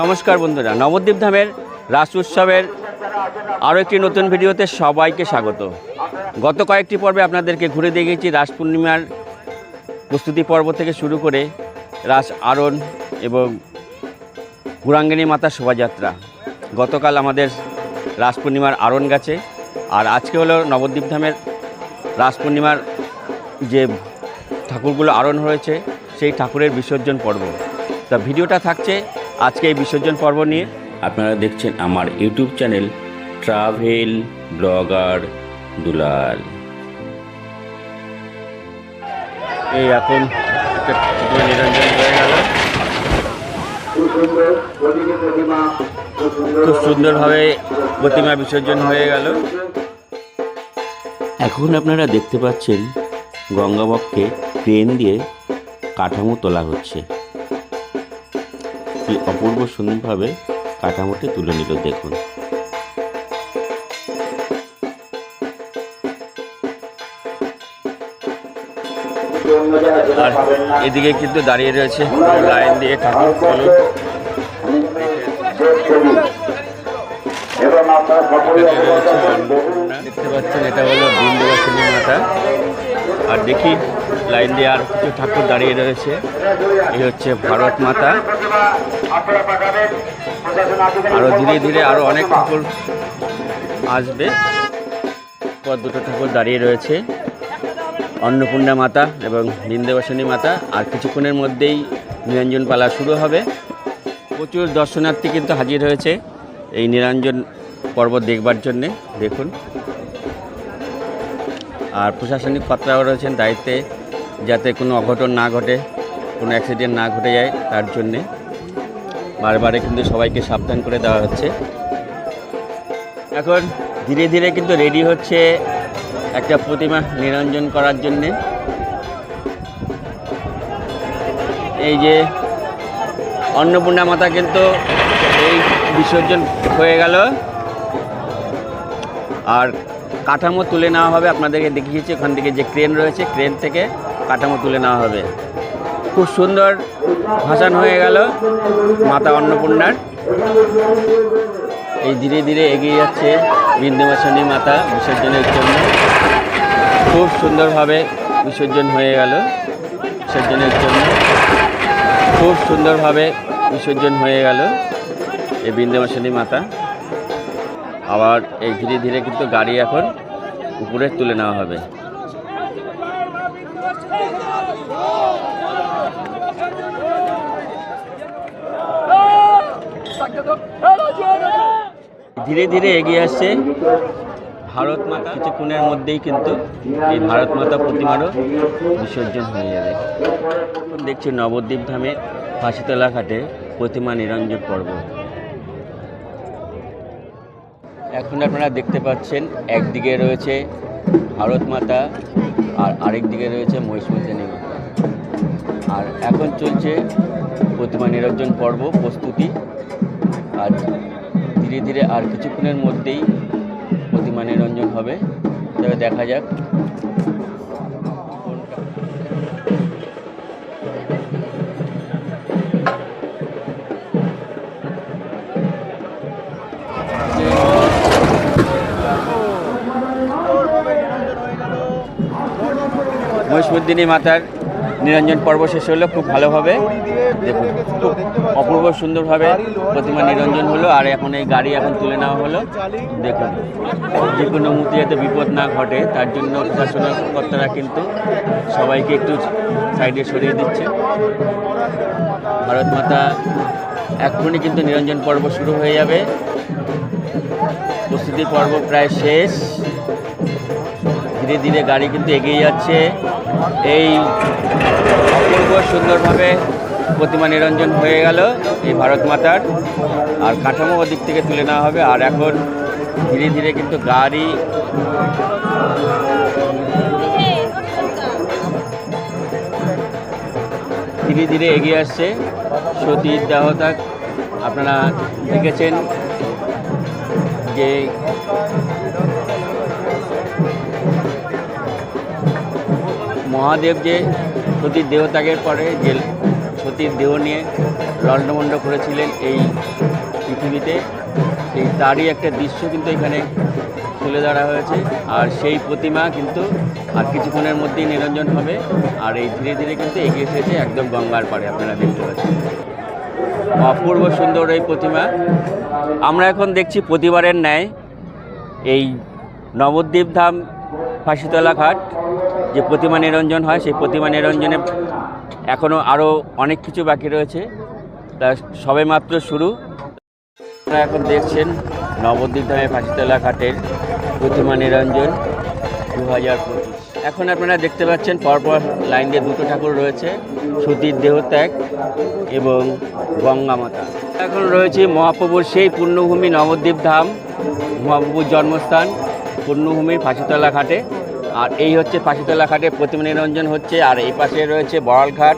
নমস্কার বন্ধুরা, নবদ্বীপ ধামের রাস উৎসবের আরও একটি নতুন ভিডিওতে সবাইকে স্বাগত। গত কয়েকটি পর্বে আপনাদেরকে ঘুরে দেখিয়েছি, রাস পূর্ণিমার প্রস্তুতি পর্ব থেকে শুরু করে রাস আরণ এবং গুরাঙ্গিনী মাতা শোভাযাত্রা। গতকাল আমাদের রাস পূর্ণিমার আরণ গেছে, আর আজকে হলো নবদ্বীপ ধামের রাস পূর্ণিমার যে ঠাকুরগুলো আরণ হয়েছে, সেই ঠাকুরের বিসর্জন পর্ব। তা ভিডিওটা থাকছে আজকে এই বিসর্জন পর্ব নিয়ে আপনারা দেখছেন আমার YouTube channel travel blogger Dulal. এই এখন একটা হয়ে গেল। খুব সুন্দরভাবে প্রতিমা বিসর্জন হয়ে গেল। এখন আপনারা দেখতে পাচ্ছেন গঙ্গাবক্ষে ক্রেন দিয়ে কাঠামো তোলা হচ্ছে। কি অপূর্ব সুন্দরভাবে কাঠামোটি তুলে নিল, দেখুন। আর এদিকে কিন্তু দাঁড়িয়ে রয়েছে লাইন দিয়ে ঠাকুর। দেখতে পাচ্ছেন, এটা হলো বিন্দুবাসিনী মাতা। আর দেখি, লাইন দিয়ে আর কিছু ঠাকুর দাঁড়িয়ে রয়েছে। এই হচ্ছে ভারত মাতা। আরও ধীরে ধীরে আরও অনেক ঠাকুর আসবে। পর দুটো ঠাকুর দাঁড়িয়ে রয়েছে। অন্নপূর্ণা মাতা এবং বিন্দেবাসিনী মাতা। আর কিছুক্ষণের মধ্যেই নিরঞ্জন পালা শুরু হবে। প্রচুর দর্শনার্থী কিন্তু হাজির হয়েছে এই নিরঞ্জন পর্ব দেখবার জন্যে। দেখুন। আর প্রশাসনিক কর্তারাও রয়েছেন দায়িত্বে যাতে কোনো অঘটন না ঘটে কোনো অ্যাক্সিডেন্ট না ঘটে যায় তার জন্যে। বারবারে কিন্তু সবাইকে সাবধান করে দেওয়া হচ্ছে। এখন ধীরে ধীরে কিন্তু রেডি হচ্ছে একটা প্রতিমা নিরঞ্জন করার জন্যে। এই যে অন্নপূর্ণা মাতা কিন্তু এই বিসর্জন হয়ে গেল। আর কাঠামো তুলে নেওয়া হবে, আপনাদেরকে দেখিয়েছি, ওখান থেকে যে ক্রেন রয়েছে, ক্রেন থেকে কাঠামো তুলে নেওয়া হবে। খুব সুন্দর ভাসান হয়ে গেল মাতা অন্নপূর্ণার। এই ধীরে ধীরে এগিয়ে যাচ্ছে বিন্দুবাসনী মাতা বিসর্জনের জন্য। খুব সুন্দরভাবে বিসর্জন হয়ে গেল বিসর্জনের জন্য। খুব সুন্দরভাবে বিসর্জন হয়ে গেল এই বিন্দুবাসনী মাতা। আবার এই ধীরে ধীরে কিন্তু গাড়ি এখন উপরে তুলে নেওয়া হবে। ধীরে ধীরে এগিয়ে আসছে ভারত মাতা কিছুক্ষণের মধ্যেই কিন্তু এই ভারত মাতা প্রতিমারও বিসর্জন হয়ে যাবে। দেখছি নবদ্বীপ ধামে ফাঁসিতলা ঘাটে প্রতিমা নিরঞ্জন পর্ব। এখন আপনারা দেখতে পাচ্ছেন, একদিকে রয়েছে ভারত মাতা আর আরেক দিকে রয়েছে মহিষমর্দিনী মাতা। আর এখন চলছে প্রতিমা নিরঞ্জন পর্ব, প্রস্তুতি। আর ধীরে ধীরে আর কিছুক্ষণের মধ্যেই প্রতিমা নিরঞ্জন হবে। তবে দেখা যাক। মহিষমুদ্দিনী মাতার নিরঞ্জন পর্ব শেষ হলো, খুব ভালোভাবে। দেখুন, খুব অপূর্ব সুন্দরভাবে প্রতিমা নিরঞ্জন হলো, আর এখন এই গাড়ি এখন তুলে নেওয়া হলো। দেখুন, যে কোনো মুহূর্তে যাতে বিপদ না ঘটে, তার জন্য প্রশাসনের কর্তারা কিন্তু সবাইকে একটু সাইডে সরিয়ে দিচ্ছে। ভারত মাতা এক্ষুনি কিন্তু নিরঞ্জন পর্ব শুরু হয়ে যাবে। প্রস্তুতি পর্ব প্রায় শেষ। ধীরে ধীরে গাড়ি কিন্তু এগিয়ে যাচ্ছে। এই অপূর্ব সুন্দরভাবে প্রতিমা নিরঞ্জন হয়ে গেল এই ভারত মাতার। আর কাঠামো দিক থেকে তুলে নেওয়া হবে। আর এখন ধীরে ধীরে কিন্তু গাড়ি ধীরে ধীরে এগিয়ে আসছে। সতীর দেহতা, আপনারা দেখেছেন যে মহাদেব যে সতীর দেহত্যাগের পরে যে সতীর দেহ নিয়ে লণ্ডমণ্ড করেছিলেন এই পৃথিবীতে এই তারই একটা দৃশ্য কিন্তু এখানে তুলে ধরা হয়েছে। আর সেই প্রতিমা কিন্তু আর কিছুক্ষণের মধ্যেই নিরঞ্জন হবে। আর এই ধীরে ধীরে কিন্তু এগিয়ে এসেছে একদম গঙ্গার পাড়ে, আপনারা দেখতে পাচ্ছেন। অপূর্ব সুন্দর এই প্রতিমা। আমরা এখন দেখছি প্রতিবারের ন্যায় এই নবদ্বীপ ধাম ফাঁসিতলা ঘাট। যে প্রতিমা নিরঞ্জন হয়, সেই প্রতিমা নিরঞ্জনে এখনও আরও অনেক কিছু বাকি রয়েছে। তা সবে মাত্র শুরু। আপনারা এখন দেখছেন নবদ্বীপ ধামে ফাঁসিতলা ঘাটের প্রতিমা নিরঞ্জন দু হাজার পঁচিশ। এখন আপনারা দেখতে পাচ্ছেন পরপর লাইন দিয়ে দুটো ঠাকুর রয়েছে, সতীর দেহত্যাগ এবং গঙ্গা মাতা। এখন রয়েছে মহাপ্রভুর সেই পূর্ণভূমি নবদ্বীপ ধাম, মহাপ্রভুর জন্মস্থান পুণ্যভূমির ফাঁসিতলা ঘাটে। আর এই হচ্ছে ফাঁসিতলা ঘাটে প্রতিমা নিরঞ্জন হচ্ছে, আর এই পাশে রয়েছে বড়াল ঘাট।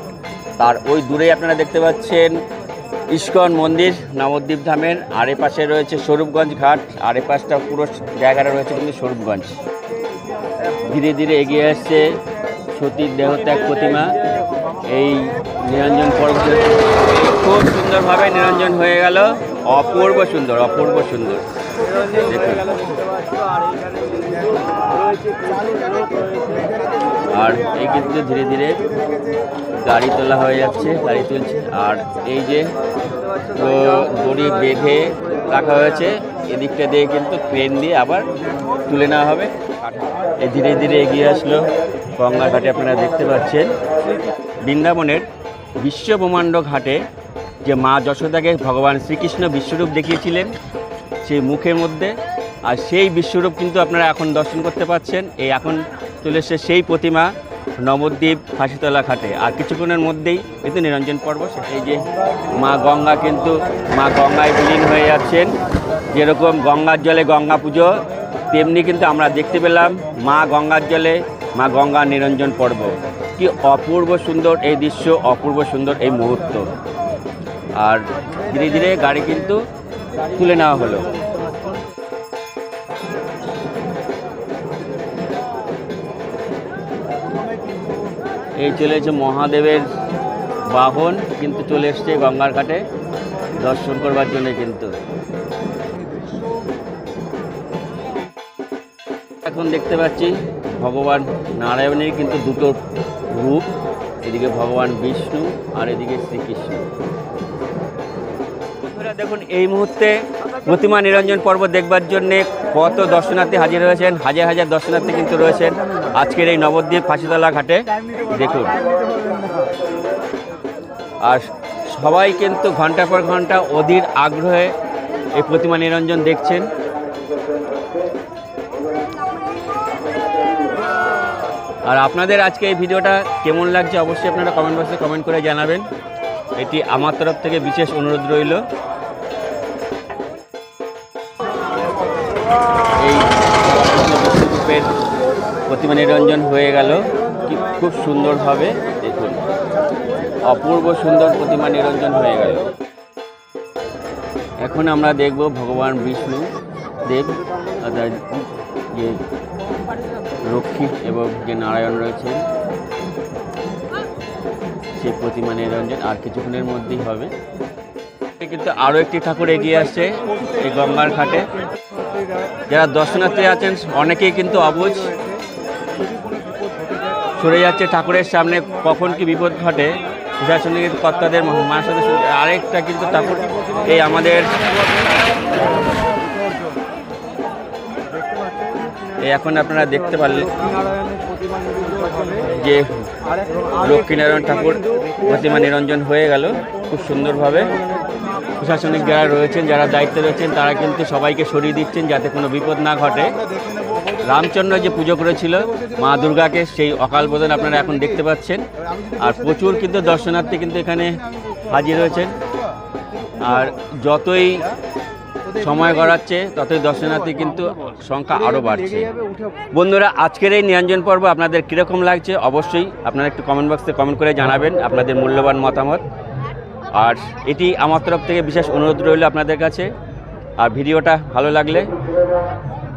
তার ওই দূরে আপনারা দেখতে পাচ্ছেন ইস্কন মন্দির, নবদ্বীপ ধামের, আর পাশে রয়েছে স্বরূপগঞ্জ ঘাট, আর এ পাশটা পুরো জায়গাটা রয়েছে কিন্তু স্বরূপগঞ্জ। ধীরে ধীরে এগিয়ে আসছে সতীর দেহত্যাগ প্রতিমা। এই নিরঞ্জন পর্ব খুব সুন্দরভাবে নিরঞ্জন হয়ে গেল। অপূর্ব সুন্দর অপূর্ব সুন্দর। আর এই কিন্তু ধীরে ধীরে গাড়ি তোলা হয়ে যাচ্ছে, গাড়ি তুলছে। আর এই যে দড়ি বেঁধে রাখা হয়েছে, এদিকটা দিয়ে কিন্তু ক্রেন দিয়ে আবার তুলে নেওয়া হবে। এই ধীরে ধীরে এগিয়ে আসলো গঙ্গা ঘাটে, আপনারা দেখতে পাচ্ছেন। বৃন্দাবনের বিশ্ব ব্রহ্মাণ্ড ঘাটে যে মা যশোদাকে ভগবান শ্রীকৃষ্ণ বিশ্বরূপ দেখিয়েছিলেন সেই মুখের মধ্যে। আর সেই বিশ্বরূপ কিন্তু আপনারা এখন দর্শন করতে পাচ্ছেন। এই এখন চলে এসছে সেই প্রতিমা নবদ্বীপ ফাঁসিতলা ঘাটে। আর কিছুক্ষণের মধ্যেই কিন্তু নিরঞ্জন পর্ব এই যে মা গঙ্গা কিন্তু, মা গঙ্গায় বিলীন হয়ে যাচ্ছেন। যেরকম গঙ্গার জলে গঙ্গা পুজো, তেমনি কিন্তু আমরা দেখতে পেলাম মা গঙ্গার জলে, মা গঙ্গা নিরঞ্জন পর্ব। কি অপূর্ব সুন্দর এই দৃশ্য, অপূর্ব সুন্দর এই মুহূর্ত। আর ধীরে ধীরে গাড়ি কিন্তু তুলে নেওয়া হলো। এই চলেছে মহাদেবের বাহন, কিন্তু চলে এসছে গঙ্গার ঘাটে। দর্শন করবার জন্য কিন্তু। এখন দেখতে পাচ্ছি ভগবান নারায়ণের কিন্তু দুটো রূপ, এদিকে ভগবান বিষ্ণু আর এদিকে শ্রীকৃষ্ণ। দেখুন, এই মুহূর্তে প্রতিমা নিরঞ্জন পর্ব দেখবার জন্য কত দর্শনার্থী হাজির হয়েছেন, হাজার হাজার দর্শনার্থী কিন্তু রয়েছেন। আজকের এই নবদ্বীপ ফাঁসিতলা ঘাটে দেখুন। আর সবাই কিন্তু ঘণ্টা পর ঘণ্টা অধীর আগ্রহে এই প্রতিমা নিরঞ্জন দেখছেন। আর আপনাদের আজকে এই ভিডিওটা কেমন লাগছে অবশ্যই আপনারা কমেন্ট বক্সে কমেন্ট করে জানাবেন। এটি আমার তরফ থেকে বিশেষ অনুরোধ রইল। এই বিশ্বরূপের প্রতিমা নিরঞ্জন হয়ে গেল। খুব সুন্দরভাবে দেখুন। অপূর্ব সুন্দর প্রতিমা নিরঞ্জন হয়ে গেল। এখন আমরা দেখব ভগবান বিষ্ণু, দেব অর্থাৎ যে রক্ষী এবং যে নারায়ণ রয়েছে সেই প্রতিমা নিরঞ্জন আর কিছুক্ষণের মধ্যেই হবে। কিন্তু আরও একটি ঠাকুর এগিয়ে আসছে এই গঙ্গার ঘাটে। যারা দর্শনার্থী আছেন, অনেকেই কিন্তু অবুজ। সরে যাচ্ছে ঠাকুরের সামনে, কখন কি বিপদ ঘটে, প্রশাসনিক কর্তাদের মার সাথে আরেকটা কিন্তু ঠাকুর, এই আমাদের এই এখন আপনারা দেখতে পারলেন যে লক্ষ্মীনারায়ণ ঠাকুর প্রতিমা নিরঞ্জন হয়ে গেল, খুব সুন্দরভাবে। প্রশাসনিক যারা রয়েছেন, যারা দায়িত্বে রয়েছেন, তারা কিন্তু সবাইকে সরিয়ে দিচ্ছেন যাতে কোনো বিপদ না ঘটে। রামচন্দ্র যে পুজো করেছিল, মা দুর্গাকে সেই অকাল বোধন আপনারা এখন দেখতে পাচ্ছেন। আর প্রচুর কিন্তু দর্শনার্থী কিন্তু এখানে হাজির হয়েছেন। আর যতই সময় গড়াচ্ছে, ততই দর্শনার্থী কিন্তু সংখ্যা আরও বাড়ছে। বন্ধুরা, আজকের এই নিরঞ্জন পর্ব আপনাদের কীরকম লাগছে? অবশ্যই আপনারা একটু কমেন্ট বক্সে কমেন্ট করে জানাবেন আপনাদের মূল্যবান মতামত। আর এটি আমার তরফ থেকে বিশেষ অনুরোধ রইল আপনাদের কাছে। আর ভিডিওটা ভালো লাগলে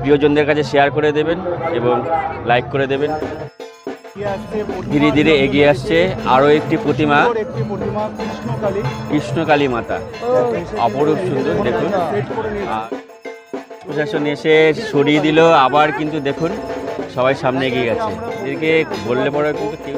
প্রিয়জনদের কাছে শেয়ার করে দেবেন এবং লাইক করে দেবেন। ধীরে ধীরে এগিয়ে আসছে আরও একটি প্রতিমা, কৃষ্ণকালী মাতা। অপরূপ সুন্দর, দেখুন। প্রশাসন এসে সরিয়ে দিল, আবার কিন্তু দেখুন, সবাই সামনে এগিয়ে গেছে। এদেরকে বললে পরে কিন্তু কেউ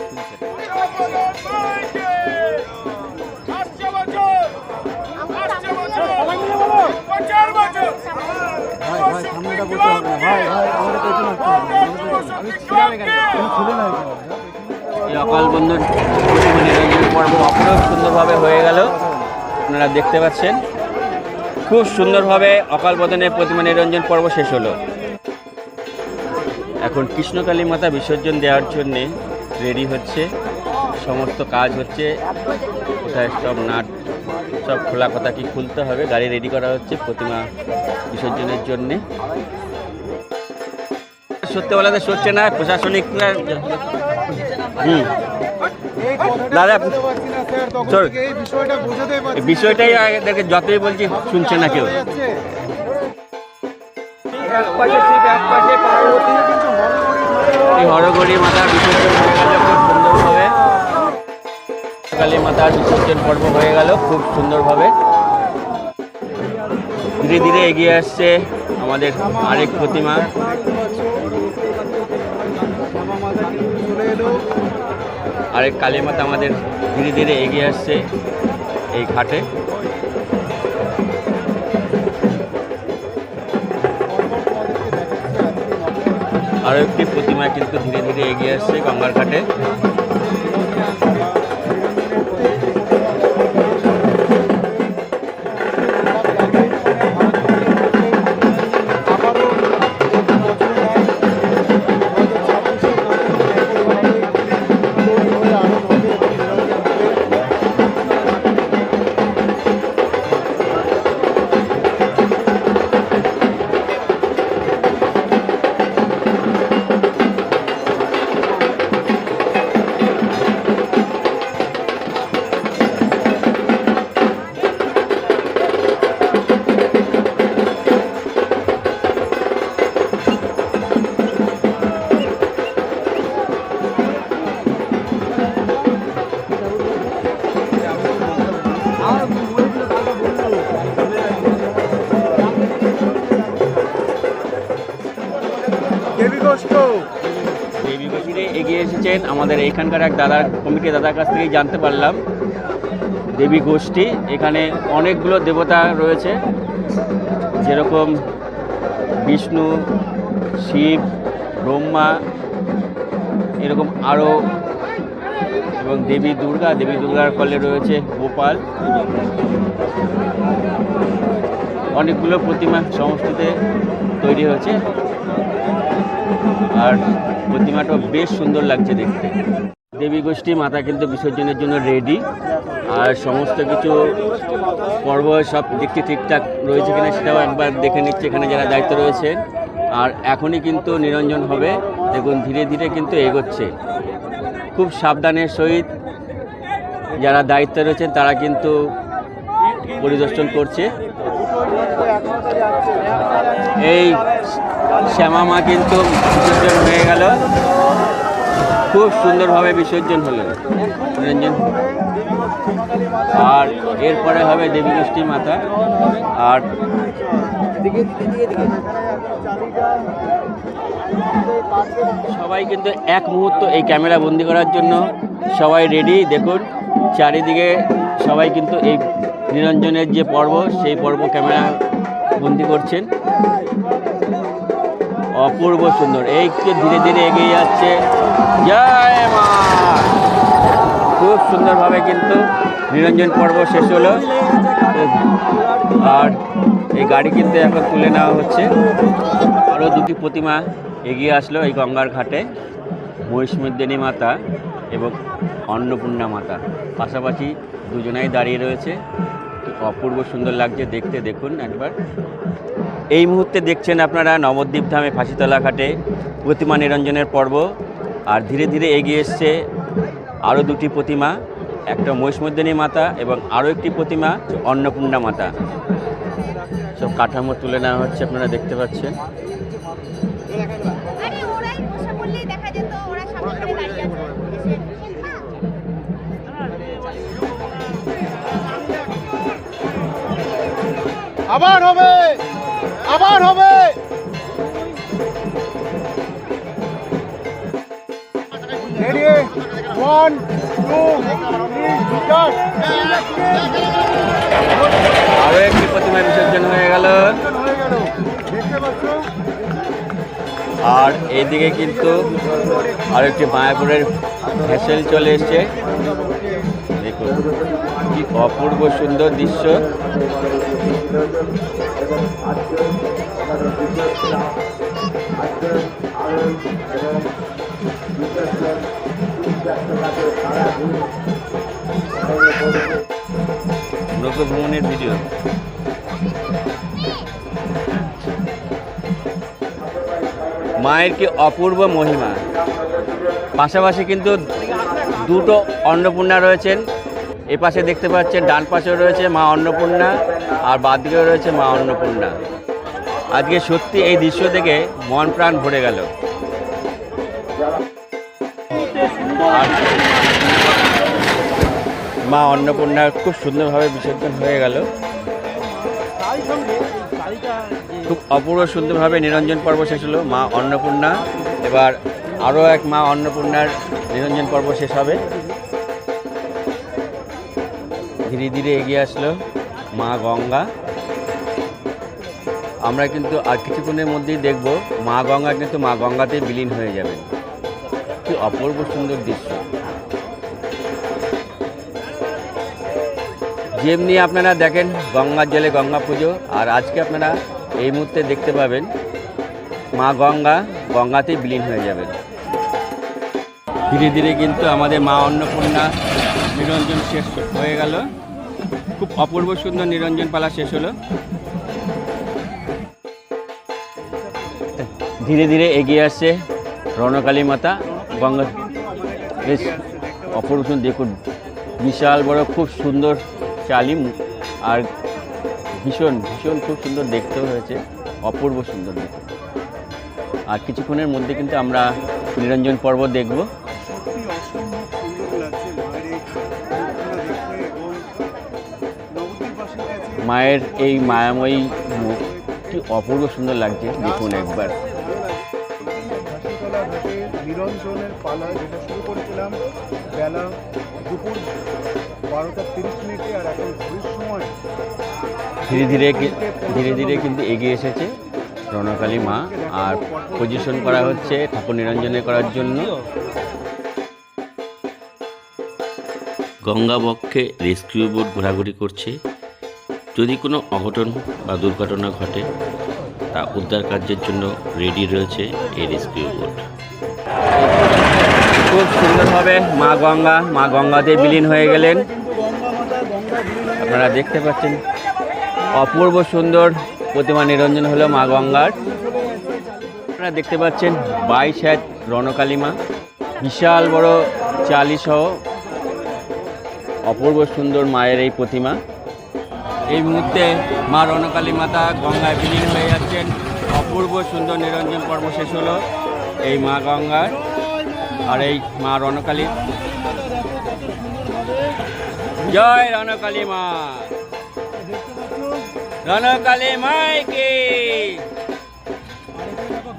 এই অকাল নিরঞ্জন পর্ব অপরূপ সুন্দরভাবে হয়ে গেল। আপনারা দেখতে পাচ্ছেন, খুব সুন্দরভাবে অকাল বদনের প্রতিমা নিরঞ্জন পর্ব শেষ হলো। এখন কৃষ্ণকালী মাতা বিসর্জন দেওয়ার জন্যে রেডি হচ্ছে, সমস্ত কাজ হচ্ছে, কোথায় সব নাট, সব খোলা কথা কি খুলতে হবে, গাড়ি রেডি করা হচ্ছে প্রতিমা বিসর্জনের জন্যে। সত্যি বলাতে সরছে না, প্রশাসনিক হুম। দাদা। বিষয়টাই এদেরকে যতই বলছি, শুনছে না কেউ। এই হরগড়ি মাতার বিসর্জন হয়ে গেল সুন্দরভাবে। কালী মাতার বিসর্জন পর্ব হয়ে গেল, খুব সুন্দরভাবে। ধীরে ধীরে এগিয়ে আসছে আমাদের আরেক প্রতিমা। আরেক কালী মাতা আমাদের ধীরে ধীরে এগিয়ে আসছে এই ঘাটে। আরও একটি প্রতিমা কিন্তু ধীরে ধীরে এগিয়ে আসছে গঙ্গার ঘাটে এসেছেন আমাদের এখানকার এক দাদার কমিটি দাদার কাছ থেকেই জানতে পারলাম, দেবী গোষ্ঠী। এখানে অনেকগুলো দেবতা রয়েছে। যেরকম বিষ্ণু, শিব, ব্রহ্মা, এরকম আরও এবং দেবী দুর্গা। দেবী দুর্গার কলে রয়েছে গোপাল। অনেকগুলো প্রতিমা সমষ্টিতে তৈরি হয়েছে। আর প্রতিমাটা বেশ সুন্দর লাগছে দেখতে। দেবী গোষ্ঠী, মাতা কিন্তু বিসর্জনের জন্য রেডি আর সমস্ত কিছু পর্ব সব দেখতে ঠিকঠাক রয়েছে কিনা সেটাও একবার দেখে নিচ্ছে এখানে যারা দায়িত্ব রয়েছেন আর এখনই কিন্তু নিরঞ্জন হবে। দেখুন, ধীরে ধীরে কিন্তু এগোচ্ছে। খুব সাবধানের সহিত যারা দায়িত্বে রয়েছেন তারা কিন্তু পরিদর্শন করছে। এই শ্যামা মা কিন্তু বিসর্জন হয়ে গেল। খুব সুন্দরভাবে বিসর্জন হলো। নিরঞ্জন আর এরপরে হবে দেবী গোষ্ঠী মাতা। আর সবাই কিন্তু এক মুহূর্ত এই ক্যামেরা বন্দি করার জন্য সবাই রেডি দেখুন। চারিদিকে সবাই কিন্তু এই নিরঞ্জনের যে পর্ব, সেই পর্ব ক্যামেরা বন্দি করছেন। অপূর্ব সুন্দর। এই ধীরে ধীরে এগিয়ে যাচ্ছে। জয় মা! খুব সুন্দরভাবে কিন্তু নিরঞ্জন পর্ব শেষ হলো। আর এই গাড়ি কিন্তু এখন তুলে নেওয়া হচ্ছে। আরও দুটি প্রতিমা এগিয়ে আসলো এই গঙ্গার ঘাটে। মহিষমর্দিনী মাতা এবং অন্নপূর্ণা মাতা। পাশাপাশি দুজনাই দাঁড়িয়ে রয়েছে। অপূর্ব সুন্দর লাগছে দেখতে, দেখুন একবার। এই মুহূর্তে দেখছেন আপনারা নবদ্বীপ ধামে ফাঁসিতলা ঘাটে প্রতিমা নিরঞ্জনের পর্ব, আর ধীরে ধীরে এগিয়ে এসছে আরও দুটি প্রতিমা, একটা মহিষমর্দিনী মাতা এবং আরও একটি প্রতিমা, অন্নপূর্ণা মাতা। সব কাঠামো তুলে নেওয়া হচ্ছে, আপনারা দেখতে পাচ্ছেন। আবার হবে আবার হবে। রেডি ওয়ান টু থ্রি একটি প্রতিমা বিসর্জন হয়ে গেল। আর এইদিকে কিন্তু আর একটি মায়াপুরের ভেসেল চলে এসছে। দেখুন কি অপূর্ব সুন্দর দৃশ্য। ভ্রমণের ভিডিও মায়ের কি অপূর্ব মহিমা। পাশাপাশি কিন্তু দুটো অন্নপূর্ণা রয়েছেন। পাশে দেখতে পাচ্ছেন, ডান পাশে রয়েছে মা অন্নপূর্ণা আর বাদ দিকে রয়েছে মা অন্নপূর্ণা। আজকে সত্যি এই দৃশ্য দেখে মন প্রাণ ভরে গেল। মা অন্নপূর্ণা খুব সুন্দরভাবে বিসর্জন হয়ে গেল। খুব অপূর্ব সুন্দরভাবে নিরঞ্জন পর্ব শেষ হলো, মা অন্নপূর্ণা। এবার আরও এক মা অন্নপূর্ণার নিরঞ্জন পর্ব শেষ হবে। ধীরে ধীরে এগিয়ে আসলো মা গঙ্গা। আমরা কিন্তু আর কিছুক্ষণের মধ্যেই দেখব মা গঙ্গা কিন্তু মা গঙ্গাতেই বিলীন হয়ে যাবে কি অপূর্ব সুন্দর দৃশ্য। যেমনি আপনারা দেখেন গঙ্গার জলে গঙ্গা পুজো, আর আজকে আপনারা এই মুহূর্তে দেখতে পাবেন মা গঙ্গা গঙ্গাতেই বিলীন হয়ে যাবেন। ধীরে ধীরে কিন্তু আমাদের মা অন্নপূর্ণা নিরঞ্জন শেষ হয়ে গেল। খুব অপূর্ব সুন্দর নিরঞ্জন পালা শেষ হলো। ধীরে ধীরে এগিয়ে আসছে রণকালী মাতা গঙ্গা। বেশ অপূর্ব সুন্দর, দেখুন, বিশাল বড়, খুব সুন্দর চালিম আর ভীষণ ভীষণ খুব সুন্দর দেখতেও হয়েছে, অপূর্ব সুন্দর আর কিছুক্ষণের মধ্যে কিন্তু আমরা নিরঞ্জন পর্ব দেখব। মায়ের এই মায়াময়ী মুখ কি অপূর্ব সুন্দর লাগছে দেখুন একবার। নিরঞ্জনের পালা যেটা শুরু করেছিলাম বেলা দুপুর বারোটা তিরিশ মিনিটে আর এখন ঘড়ির সময় ধীরে ধীরে ধীরে ধীরে কিন্তু এগিয়ে এসেছে রণকালী মা আর পজিশন করা হচ্ছে ঠাকুর নিরঞ্জনে করার জন্য। গঙ্গাবক্ষে রেস্কিউ বোট ঘোরাঘুরি করছে। যদি কোনো অঘটন বা দুর্ঘটনা ঘটে, তা উদ্ধার কার্যের জন্য রেডি রয়েছে এই রেস্কিউ বোট খুব সুন্দরভাবে মা গঙ্গা, মা গঙ্গাতে বিলীন হয়ে গেলেন। আপনারা দেখতে পাচ্ছেন, অপূর্ব সুন্দর প্রতিমা নিরঞ্জন হলো মা গঙ্গার। আপনারা দেখতে পাচ্ছেন, বাইশ রণকালী মা। বিশাল বড় চালি সহ অপূর্ব সুন্দর মায়ের এই প্রতিমা। এই মুহূর্তে মা রণকালী মাতা গঙ্গায় বিলীন হয়ে যাচ্ছেন। অপূর্ব সুন্দর নিরঞ্জন পর্ব শেষ হলো এই মা গঙ্গার আর এই মা রণকালী জয় রণকালী মা। রণকালী মাই কি?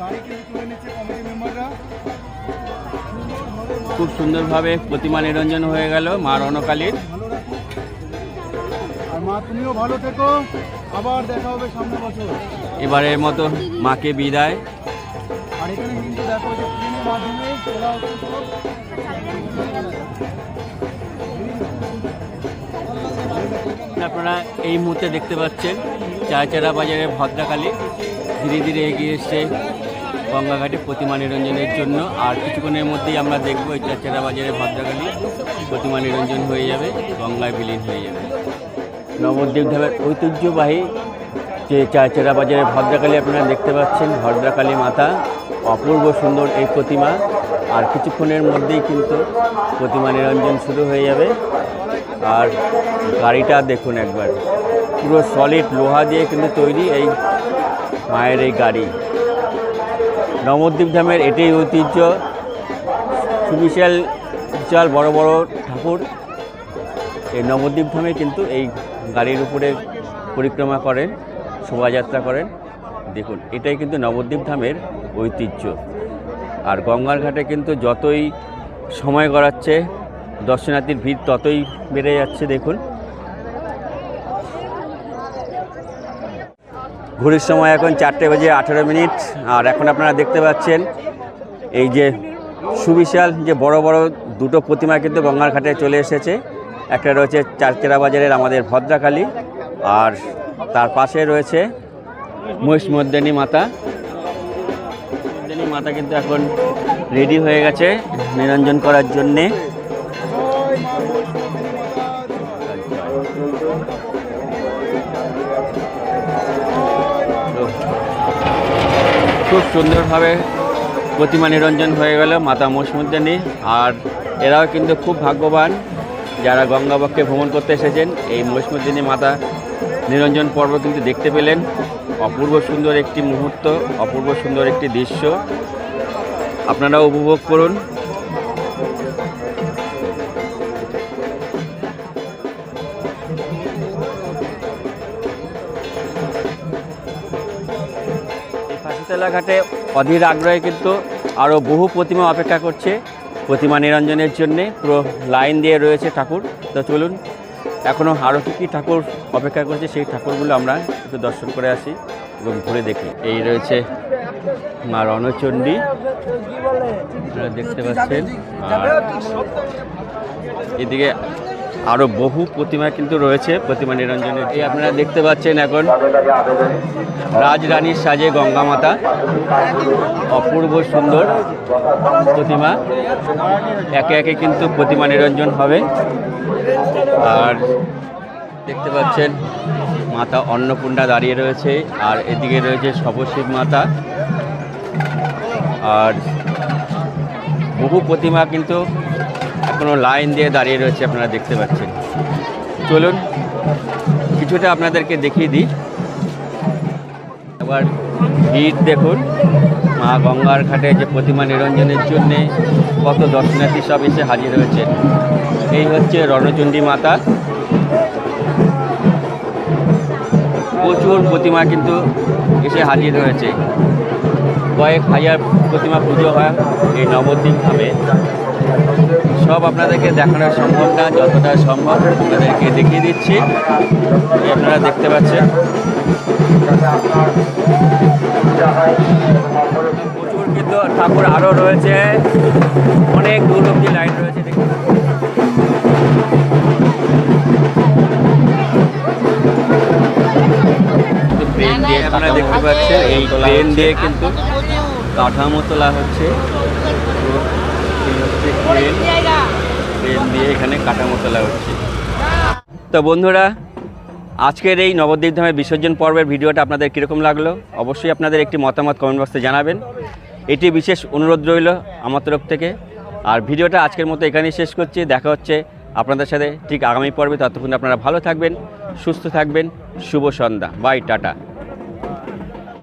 গাড়ি কিন্তু তুলে নিচ্ছে কমিটি মেম্বাররা খুব সুন্দরভাবে প্রতিমা নিরঞ্জন হয়ে গেল মা রণকালীর। মা তুমিও ভালো থেকো। আবার দেখা হবে সামনে বছর। এবারের মতো মাকে বিদায়। আর এখানে কিন্তু দেখো যে ট্রেনের মাধ্যমে তোলা হচ্ছে আপনারা এই মুহূর্তে দেখতে পাচ্ছেন চারচারা বাজারের ভদ্রাকালী। ধীরে ধীরে এগিয়ে এসছে গঙ্গাঘাটে প্রতিমা নিরঞ্জনের জন্য। আর কিছুক্ষণের মধ্যেই আমরা দেখব এই চারচারা বাজারের ভদ্রাকালী। প্রতিমা নিরঞ্জন হয়ে যাবে গঙ্গায় বিলীন হয়ে যাবে। নবদ্বীপ ধামের ঐতিহ্যবাহী যে চারচারা বাজারে ভদ্রাকালী আপনারা দেখতে পাচ্ছেন, ভদ্রাকালী মাতা, অপূর্ব সুন্দর এই প্রতিমা। আর কিছুক্ষণের মধ্যেই কিন্তু প্রতিমা নিরঞ্জন শুরু হয়ে যাবে। আর গাড়িটা দেখুন একবার, পুরো সলিড লোহা দিয়ে কিন্তু তৈরি এই মায়ের এই গাড়ি। নবদ্বীপ ধামের এটাই ঐতিহ্য। সুবিশাল, বিশাল বড় বড় ঠাকুর। এই নবদ্বীপ ধামে কিন্তু এই গাড়ির উপরে পরিক্রমা করেন, শোভাযাত্রা করেন। দেখুন, এটাই কিন্তু নবদ্বীপ ধামের ঐতিহ্য। আর গঙ্গার ঘাটে কিন্তু যতই সময় গড়াচ্ছে, দর্শনার্থীর ভিড় ততই বেড়ে যাচ্ছে, দেখুন। ঘড়ির সময় এখন চারটে বাজে আঠেরো মিনিট, আর এখন আপনারা দেখতে পাচ্ছেন এই যে সুবিশাল, যে বড় বড় দুটো প্রতিমা কিন্তু গঙ্গার ঘাটে চলে এসেছে। একটা রয়েছে চারচেরা বাজারের আমাদের ভদ্রাকালী আর তার পাশে রয়েছে মহিষমর্দিনী মাতা। মাতা কিন্তু এখন রেডি হয়ে গেছে নিরঞ্জন করার জন্যে। খুব সুন্দরভাবে প্রতিমা নিরঞ্জন হয়ে গেল মাতা মসমুদ্দিনী আর এরাও কিন্তু খুব ভাগ্যবান। যারা গঙ্গাবক্ষে ভ্রমণ করতে এসেছেন, এই মহিষমুদ্দিনী মাতা নিরঞ্জন পর্ব কিন্তু দেখতে পেলেন। অপূর্ব সুন্দর একটি মুহূর্ত, অপূর্ব সুন্দর একটি দৃশ্য। আপনারাও উপভোগ করুন। ঘাটে অধীর আগ্রহে কিন্তু আরও বহু প্রতিমা অপেক্ষা করছে। প্রতিমা নিরঞ্জনের জন্যে পুরো লাইন দিয়ে রয়েছে ঠাকুর। তো চলুন এখনও আরও কী কী ঠাকুর অপেক্ষা করছে সেই ঠাকুরগুলো আমরা একটু দর্শন করে আসি এবং ঘুরে দেখি। এই রয়েছে মা রণচণ্ডী দেখতে পাচ্ছেন। আর এদিকে আরও বহু প্রতিমা কিন্তু রয়েছে, প্রতিমা নিরঞ্জনের এই আপনারা দেখতে পাচ্ছেন এখন রাজরানীর সাজে গঙ্গা মাতা। অপূর্ব সুন্দর প্রতিমা। একে একে কিন্তু প্রতিমা নিরঞ্জন হবে। আর দেখতে পাচ্ছেন, মাতা অন্নপূর্ণা দাঁড়িয়ে রয়েছে, আর এদিকে রয়েছে সবশিব মাতা। আর বহু প্রতিমা কিন্তু এখনও লাইন দিয়ে দাঁড়িয়ে রয়েছে আপনারা দেখতে পাচ্ছেন। চলুন, কিছুটা আপনাদেরকে দেখিয়ে দিই। এবার ভিড় দেখুন। মা গঙ্গার ঘাটে যে প্রতিমা নিরঞ্জনের জন্যে কত দর্শনার্থী সব এসে হাজির হয়েছেন। এই হচ্ছে রণচণ্ডী মাতা। প্রচুর প্রতিমা কিন্তু এসে হাজির হয়েছে। কয়েক হাজার প্রতিমা পুজো হয় এই নবদ্বীপ ধামে। সব আপনাদেরকে দেখানো সম্ভব না যতটা সম্ভব আপনাদেরকে দেখিয়ে দিচ্ছি। আপনারা দেখতে পাচ্ছেন। প্রচুর কিন্তু ঠাকুর আরও রয়েছে। অনেক দূর অব্দি লাইন রয়েছে প্লেন দিয়ে দেখতে পাচ্ছেন, এই প্লেন দিয়ে কিন্তু কাঠামো তোলা হচ্ছে। ক্রেন দিয়ে এখানে কাঠামো তোলা হচ্ছে। তো বন্ধুরা, আজকের এই নবদ্বীপ ধামের বিসর্জন পর্বের ভিডিওটা আপনাদের কীরকম লাগল? অবশ্যই আপনাদের একটি মতামত কমেন্ট বক্সে জানাবেন। এটি বিশেষ অনুরোধ রইল আমার তরফ থেকে। আর ভিডিওটা আজকের মতো এখানেই শেষ করছি। দেখা হচ্ছে আপনাদের সাথে ঠিক আগামী পর্বে। ততক্ষণ আপনারা ভালো থাকবেন, সুস্থ থাকবেন। শুভ সন্ধ্যা। Bye, ta-ta.